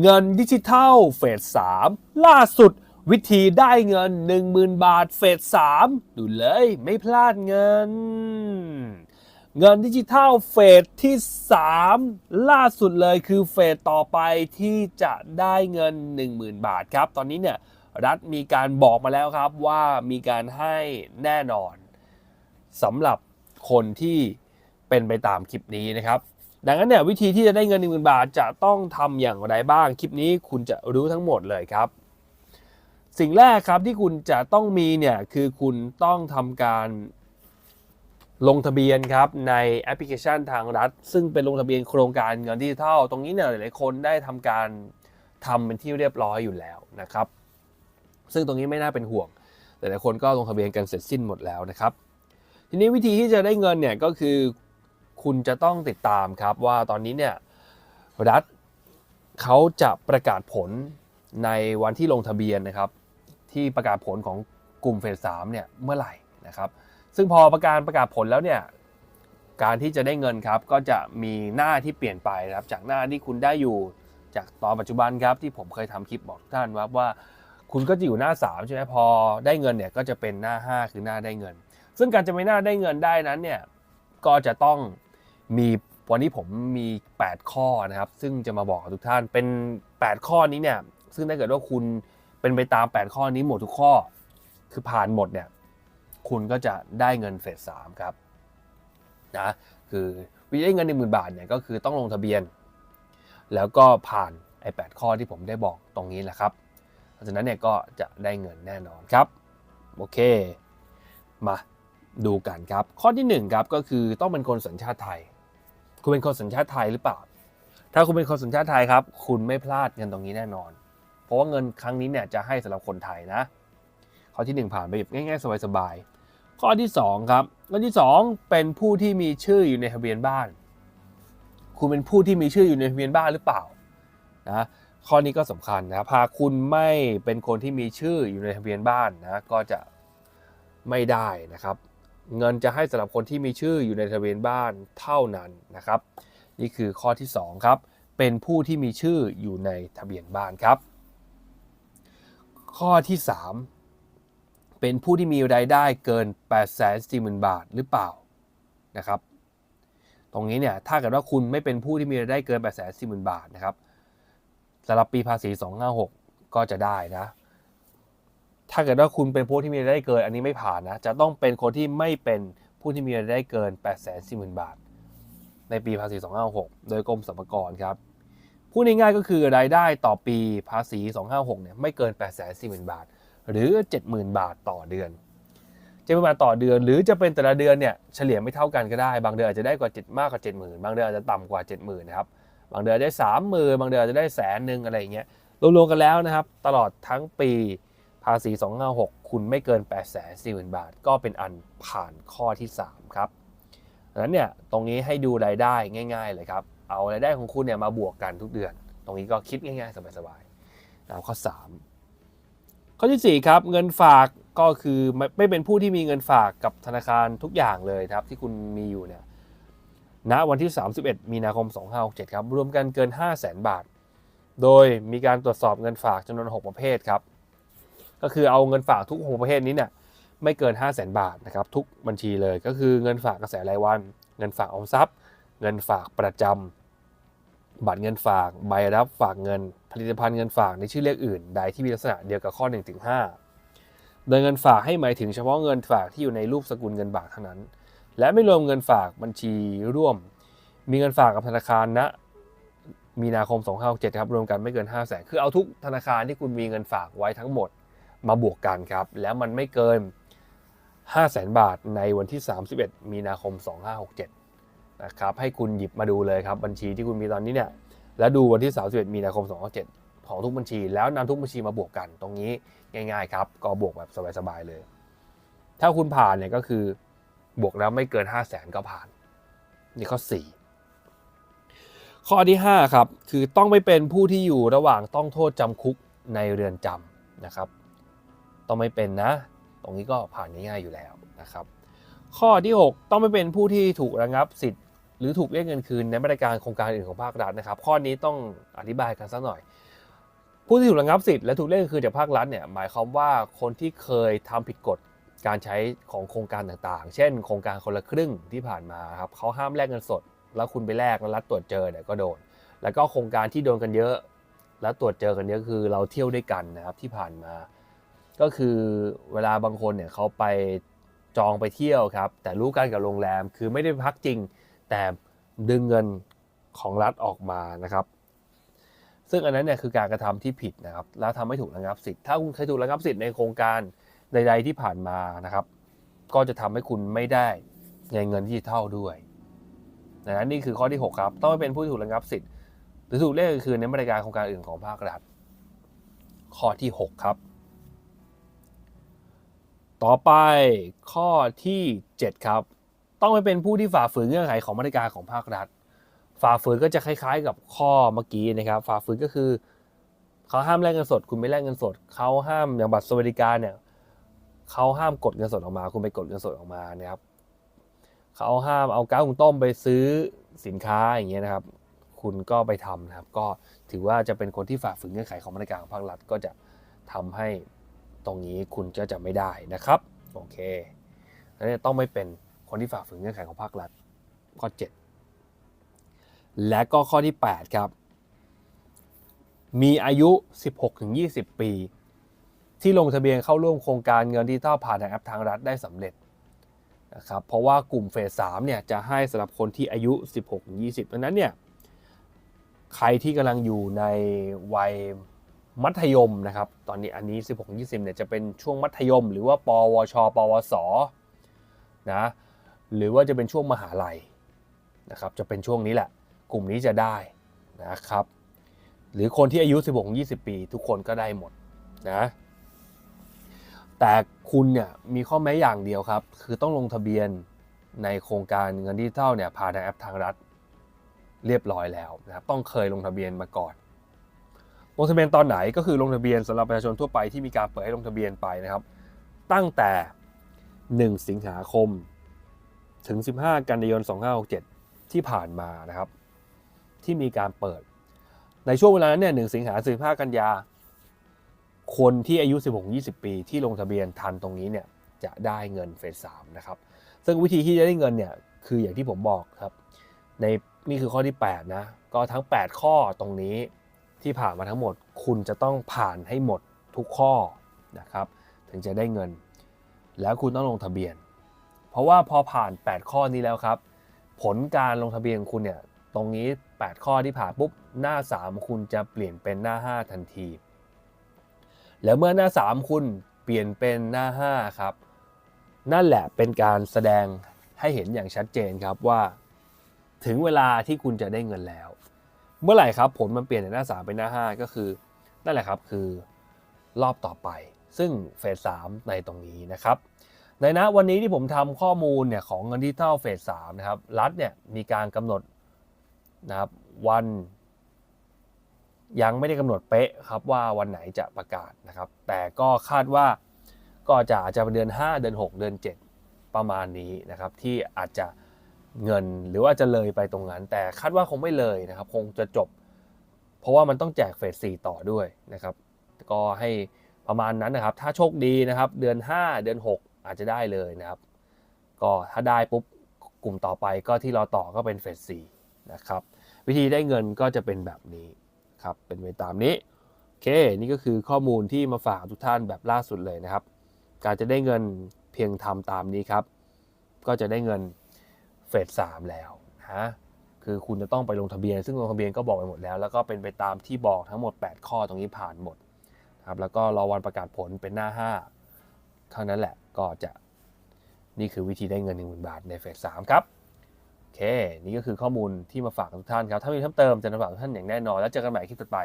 เงินดิจิทัลเฟส3ล่าสุดวิธีได้เงิน 10,000 บาทเฟส3ดูเลยไม่พลาดเงิน เงินดิจิทัลเฟสที่ 3 ล่าสุดเลยคือเฟสต่อไปที่จะได้เงิน 10,000 บาทครับ ตอนนี้เนี่ยรัฐมีการบอกมาแล้วครับว่ามีการให้แน่นอนสำหรับคนที่เป็นไปตามคลิปนี้นะครับ ดังนั้นเนี่ยวิธีที่จะได้เงิน 10,000 บาทจะต้องทำอย่างไรบ้าง คลิปนี้คุณจะรู้ทั้งหมดเลยครับ สิ่งแรกครับที่คุณจะต้องมีเนี่ยคือคุณต้องทำการลงทะเบียนครับในแอปพลิเคชันทางรัฐ ซึ่งเป็นลงทะเบียนโครงการเงินดิจิทัลตรงนี้เนี่ยหลายๆคนได้ทำการทำเป็นที่เรียบร้อยอยู่แล้วนะครับ ซึ่งตรงนี้ไม่น่าเป็นห่วง หลายๆคนก็ลงทะเบียนกันเสร็จสิ้นหมดแล้วนะครับ ทีนี้วิธีที่จะได้เงินเนี่ยก็คือ คุณจะต้องติดตามครับว่าตอนนี้เนี่ยรัฐเขาจะประกาศผลในวันที่ลงทะเบียนนะครับ ที่ประกาศผลของกลุ่มเฟสสามเนี่ยเมื่อไหร่นะครับ ซึ่งพอประกาศประกาศผลแล้วเนี่ยการที่จะได้เงินครับก็จะมีหน้าที่เปลี่ยนไปนะครับ จากหน้าที่คุณได้อยู่จากตอนปัจจุบันครับที่ผมเคยทำคลิปบอกทุกท่านว่าว่า คุณก็จะอยู่หน้า3ใช่ไหมพอได้เงินเนี่ยก็จะเป็นหน้า 5 คือหน้าได้เงิน ซึ่งการจะไม่น่าได้เงินได้นั้นเนี่ยก็จะต้อง มีวันนี้ผมมี 8 ข้อนะครับ ซึ่งจะมาบอกกับทุกท่านเป็น 8 ข้อนี้เนี่ย ซึ่งถ้าเกิดว่าคุณเป็นไปตาม 8 ข้อนี้หมดทุกข้อ คือผ่านหมดเนี่ย คุณก็จะได้เงินเฟสสามครับนะคือวิธีได้เงิน1 0,000บาทเนี่ยก็คือต้องลงทะเบียน แล้วก็ผ่านไอ้8ข้อที่ผมได้บอกตรงนี้แหละครับเพราะฉะนั้นเนี่ยก็จะได้เงินแน่นอนครับโอเค มาดูกันครับ ข้อที่1ครับก็คือต้องเป็นคนสัญชาติไทย คุณเป็นคนสัญชาติไทยหรือเปล่า ถ้าคุณเป็นคนสัญชาติไทยครับ คุณไม่พลาดเงินตรงนี้แน่นอน เพราะว่าเงินครั้งนี้เนี่ยจะให้สำหรับคนไทยนะ ข้อที่ 1 ผ่านไปแบบง่ายๆสบายๆ ข้อที่ 2 ครับ ข้อที่ 2 เป็นผู้ที่มีชื่ออยู่ในทะเบียนบ้าน คุณเป็นผู้ที่มีชื่ออยู่ในทะเบียนบ้านหรือเปล่านะข้อนี้ก็สำคัญนะครับหาคุณไม่เป็นคนที่มีชื่ออยู่ในทะเบียนบ้านนะก็จะไม่ได้นะครับ เงินจะให้สำหรับคนที่มีชื่ออยู่ในทะเบียนบ้านเท่านั้นนะครับ นี่คือข้อที่ 2 ครับ เป็นผู้ที่มีชื่ออยู่ในทะเบียนบ้านครับ ข้อที่ 3 เป็นผู้ที่มีรายได้เกิน 8 4 0 0 0 0 บาทหรือเปล่านะครับ ตรงนี้เนี่ยถ้าเกิดว่าคุณไม่เป็นผู้ที่มีรายได้เกิน 8 4 0 0 0 0 บาทนะครับสำหรับปีภาษี 256 ก็จะได้นะ ถ้าเกิดว่าคุณเป็นผู้ที่มีรายได้เกิน อันนี้ไม่ผ่านนะ จะต้องเป็นคนที่ไม่เป็นผู้ที่มีรายได้เกิน 8 4 0 0 0 0 บาท ในปีภาษี256โดยกรมสรรพากรครับพูดง่ายๆก็คือรายได้ต่อปีภาษี 256เนี่ยไม่เกิน 8 4 0 0 0 0 บาท หรือ 70,000 บาทต่อเดือน70,000บาทต่อเดือน หรือจะเป็นแต่ละเดือนเนี่ยเฉลี่ยไม่เท่ากันก็ได้ บางเดือนอาจจะได้กว่า7มากกว่า 70,000 บางเดือนอาจจะต่ำกว่า 70,000นะครับบางเดือนได้ 30,000 บางเดือนอาจจะได้แสนหนึ่งอะไรอย่างเงี้ยรวมๆกันแล้วนะครับ ตลอดทั้งปี ภาษี256 คุณไม่เกิน 8 4 0 0 0 0 บาท ก็เป็นอันผ่านข้อที่ 3 ครับดังนั้นเนี่ยตรงนี้ให้ดูรายได้ง่าย ๆ เลยครับ เอารายได้ของคุณเนี่ยมาบวกกันทุกเดือน ตรงนี้ก็คิดง่ายๆ สบายๆนะครับข้อ 3 ข้อที่ 4 ครับ เงินฝากก็คือไม่ไม่เป็นผู้ที่มีเงินฝากกับธนาคารทุกอย่างเลยครับ ที่คุณมีอยู่เนี่ยณวันที่ 31 มีนาคม 2567 ครับ รวมกันเกิน 5 0 0แสนบาท โดยมีการตรวจสอบเงินฝากจำนวน 6 ประเภทครับ ก็คือเอาเงินฝากทุก6ประเภทนี้เนี่ยไม่เกิน 5 0 0แสนบาทนะครับทุกบัญชีเลยก็คือเงินฝากกระแสรายวัน เงินฝากออมทรัพย์ เงินฝากประจำบัตรเงินฝากใบรับฝากเงิน ผลิตภัณฑ์เงินฝากในชื่อเรียกอื่น ใดที่มีลักษณะเดียวกับข้อ1-5โดยเงินฝากให้หมายถึงเฉพาะเงินฝากที่อยู่ในรูปสกุลเงินบาทเท่านั้น และไม่รวมเงินฝากบัญชีร่วม มีเงินฝากกับธนาคารณมีนาคม2567ครับรวมกันไม่เกิน 5 0 0แสนคือเอาทุกธนาคารที่คุณมีเงินฝากไว้ทั้งหมด มาบวกกันครับ แล้วมันไม่เกิน 5 0 0แสนบาทในวันที่ 31 มีนาคม 2567 นะครับให้คุณหยิบมาดูเลยครับ บัญชีที่คุณมีตอนนี้เนี่ยแล้วดูวันที่ 31 มีนาคม 2567 ของทุกบัญชี แล้วนำทุกบัญชีมาบวกกันตรงนี้ง่ายๆครับ ก็บวกแบบสบายๆเลย ถ้าคุณผ่านเนี่ยก็คือบวกแล้วไม่เกิน 5 0 0แสนก็ผ่าน นี่ข้อ 4ข้อที่ 5 ครับ คือต้องไม่เป็นผู้ที่อยู่ระหว่างต้องโทษจำคุกในเรือนจำนะครับ ต้องไม่เป็นนะ ตรงนี้ก็ผ่านง่ายๆอยู่แล้วนะครับ ข้อที่ 6 ต้องไม่เป็นผู้ที่ถูกระงับสิทธิ์ หรือถูกเรียกเงินคืนในมาตรการโครงการอื่นของภาครัฐนะครับ ข้อนี้ต้องอธิบายกันสักหน่อย ผู้ที่ถูกระงับสิทธิ์และถูกเรียกเงินคืนจากภาครัฐเนี่ยหมายความว่าคนที่เคยทำผิดกฎการใช้ของโครงการต่างๆ เช่น โครงการคนละครึ่งที่ผ่านมาครับเขาห้ามแลกเงินสด แล้วคุณไปแลกแล้วรัฐตรวจเจอเนี่ยก็โดน แล้วก็โครงการที่โดนกันเยอะ แล้วตรวจเจอกันเยอะคือเราเที่ยวด้วยกันนะครับที่ผ่านมา ก็คือเวลาบางคนเนี่ยเขาไปจองไปเที่ยวครับ แต่รู้กันกับโรงแรมคือไม่ได้พักจริง แต่ดึงเงินของรัฐออกมานะครับ ซึ่งอันนั้นเนี่ยคือการกระทำที่ผิดนะครับ แล้วทำให้ถูกระงับสิทธิ์ ถ้าคุณเคยถูกระงับสิทธิ์ในโครงการใด ๆ ที่ผ่านมานะครับ ก็จะทำให้คุณไม่ได้ในเงินดิจิทัลด้วยนั้นนี่คือข้อที่ 6 ครับ ต้องไม่เป็นผู้ถูกระงับสิทธิ์ หรือถูกเรียกคือในมาตรการโครงการอื่นของภาครัฐ ข้อที่ 6 ครับ ต่อไปข้อที่ 7 ครับ ต้องไม่เป็นผู้ที่ฝ่าฝืนเงื่อนไขของมาตรการของภาครัฐ ฝ่าฝืนก็จะคล้าย ๆ กับข้อเมื่อกี้นะครับ ฝ่าฝืนก็คือ เขาห้ามแลกเงินสด คุณไม่แลกเงินสด เขาห้ามอย่างบัตรสวัสดิการเนี่ยเขาห้ามกดเงินสดออกมา คุณไปกดเงินสดออกมานะครับเขาห้ามเอาก้าวหุงต้มไปซื้อสินค้าอย่างเงี้ยนะครับ คุณก็ไปทำนะครับ ก็ถือว่าจะเป็นคนที่ฝ่าฝืนเงื่อนไขของมาตรการของภาครัฐก็จะทำให้ ตรงนี้คุณก็จะไม่ได้นะครับโอเคแล้วเนี่ยต้องไม่เป็นคนที่ฝ่าฝืนเงื่อนไขของภาครัฐข้อ 7 และก็ข้อที่ 8 ครับ มีอายุ 16-20 ปี ที่ลงทะเบียนเข้าร่วมโครงการเงินดิจิทัลผ่านทางแอปทางรัฐได้สำเร็จนะครับเพราะว่ากลุ่มเฟส3เนี่ยจะให้สำหรับคนที่อายุ 16-20ดังนั้นเนี่ยใครที่กำลังอยู่ในวัย มัธยมนะครับ ตอนนี้อันนี้ 16-20เนี่ยจะเป็นช่วงมัธยม หรือว่าปวช ปวสนะหรือว่าจะเป็นช่วงมหาลัยนะครับจะเป็นช่วงนี้แหละ กลุ่มนี้จะได้นะครับหรือคนที่อายุ 16-20 ปี ทุกคนก็ได้หมดนะแต่คุณเนี่ยมีข้อแม้อย่างเดียวครับ คือต้องลงทะเบียนในโครงการเงินดิจิทัลเนี่ยผ่านแอปทางรัฐเรียบร้อยแล้วนะครับต้องเคยลงทะเบียนมาก่อน งทะเบียนตอนไหนก็คือลงทะเบียนสำหรับประชาชนทั่วไปที่มีการเปิดให้ลงทะเบียนไปนะครับ ตั้งแต่ 1 สิงหาคม ถึง 15 กันยายน 2567 ที่ผ่านมานะครับ ที่มีการเปิด ในช่วงเวลานั้นเนี่ย1สิงหา15กันยา คนที่อายุ 16-20 ปีที่ลงทะเบียนทันตรงนี้เนี่ยจะได้เงินเฟส3นะครับ ซึ่งวิธีที่จะได้เงินเนี่ยคืออย่างที่ผมบอกครับ ในนี่คือข้อที่ 8 นะ ก็ทั้ง 8 ข้อตรงนี้ ที่ผ่านมาทั้งหมด คุณจะต้องผ่านให้หมดทุกข้อนะครับ ถึงจะได้เงิน แล้วคุณต้องลงทะเบียน เพราะว่าพอผ่าน 8 ข้อนี้แล้วครับ ผลการลงทะเบียนของคุณเนี่ยตรงนี้ 8 ข้อที่ผ่านปุ๊บหน้า 3 คุณจะเปลี่ยนเป็นหน้า 5 ทันที แล้วเมื่อหน้า 3 คุณเปลี่ยนเป็นหน้า 5 ครับ นั่นแหละเป็นการแสดงให้เห็นอย่างชัดเจนครับว่า ถึงเวลาที่คุณจะได้เงินแล้ว เมื่อไหร่ครับผลมันเปลี่ยนจากหน้า 3 เป็นหน้า 5 ก็คือนั่นแหละครับคือรอบต่อไป ซึ่งเฟส3ในตรงนี้นะครับในนะวันนี้ที่ผมทำข้อมูลเนี่ยของเงินดิจิทัลเฟส3นะครับรัฐเนี่ยมีการกำหนดนะครับวัน ยังไม่ได้กำหนดเป๊ะครับว่าวันไหนจะประกาศนะครับ แต่ก็คาดว่าก็จะอาจจะเป็นเดือน 5 เดือน 6 เดือน 7 ประมาณนี้นะครับที่อาจจะ เงินหรือว่าจะเลยไปตรงนั้น แต่คาดว่าคงไม่เลยนะครับ คงจะจบ เพราะว่ามันต้องแจกเฟส4ต่อด้วยนะครับก็ให้ประมาณนั้นนะครับ ถ้าโชคดีนะครับ เดือน 5 เดือน 6 อาจจะได้เลยนะครับ ก็ถ้าได้ปุ๊บกลุ่มต่อไปก็ที่เราต่อก็เป็นเฟส4นะครับ วิธีได้เงินก็จะเป็นแบบนี้ครับเป็นไปตามนี้โอเคนี่ก็คือข้อมูลที่มาฝากทุกท่านแบบล่าสุดเลยนะครับ การจะได้เงินเพียงทำตามนี้ครับ ก็จะได้เงิน เฟสสามแล้วนะคือคุณจะต้องไปลงทะเบียน ซึ่งลงทะเบียนก็บอกไปหมดแล้ว แล้วก็เป็นไปตามที่บอกทั้งหมด 8 ข้อตรงนี้ผ่านหมดครับแล้วก็รอวันประกาศผลเป็นหน้า 5 เท่านั้นแหละก็จะนี่คือวิธีได้เงิน 1 0,000 บาทในเฟสสามครับโอเค นี่ก็คือข้อมูลที่มาฝากทุกท่านครับ ถ้ามีเพิ่มเติมจะนำฝากทุกท่านอย่างแน่นอน แล้วเจอกันใหม่คลิปต่อไป